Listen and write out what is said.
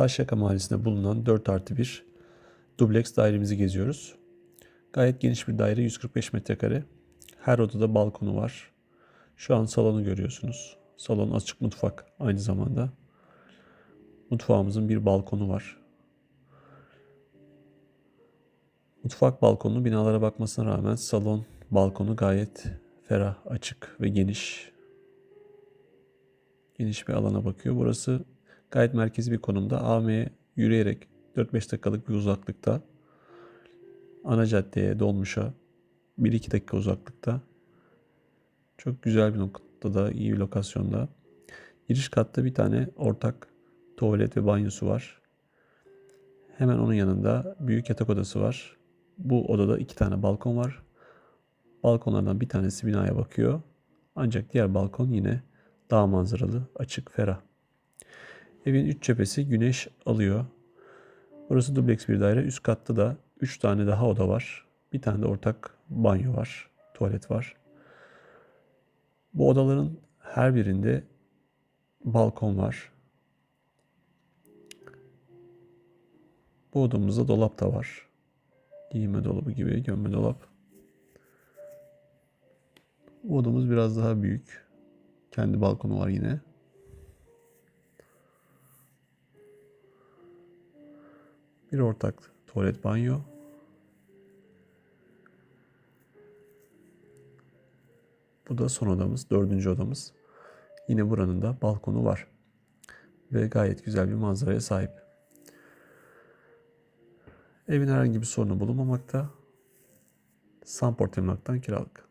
Taşyaka Mahallesi'nde bulunan 4 artı 1 dubleks dairemizi geziyoruz. Gayet geniş bir daire 145 metrekare. Her odada balkonu var. Şu an salonu görüyorsunuz. Salon açık mutfak aynı zamanda. Mutfağımızın bir balkonu var. Mutfak balkonu binalara bakmasına rağmen salon balkonu gayet ferah, açık ve geniş. Geniş bir alana bakıyor. Burası gayet merkezi bir konumda. AVM'ye yürüyerek 4-5 dakikalık bir uzaklıkta. Ana caddeye, dolmuşa 1-2 dakika uzaklıkta. Çok güzel bir noktada, iyi bir lokasyonda. Giriş katta bir tane ortak tuvalet ve banyosu var. Hemen onun yanında büyük yatak odası var. Bu odada iki tane balkon var. Balkonlardan bir tanesi binaya bakıyor. Ancak diğer balkon yine dağ manzaralı, açık, ferah. Evin üç cephesi güneş alıyor. Burası dubleks bir daire. Üst katta da üç tane daha oda var. Bir tane de ortak banyo var, tuvalet var. Bu odaların her birinde balkon var. Bu odamızda dolap da var. Giyinme dolabı gibi gömme dolap. Bu odamız biraz daha büyük. Kendi balkonu var yine. Bir ortak tuvalet banyo. Bu da son odamız, dördüncü odamız. Yine buranın da balkonu var. Ve gayet güzel bir manzaraya sahip. Evin herhangi bir sorunu bulunmamakta. Sunport Emlak'tan kiralık.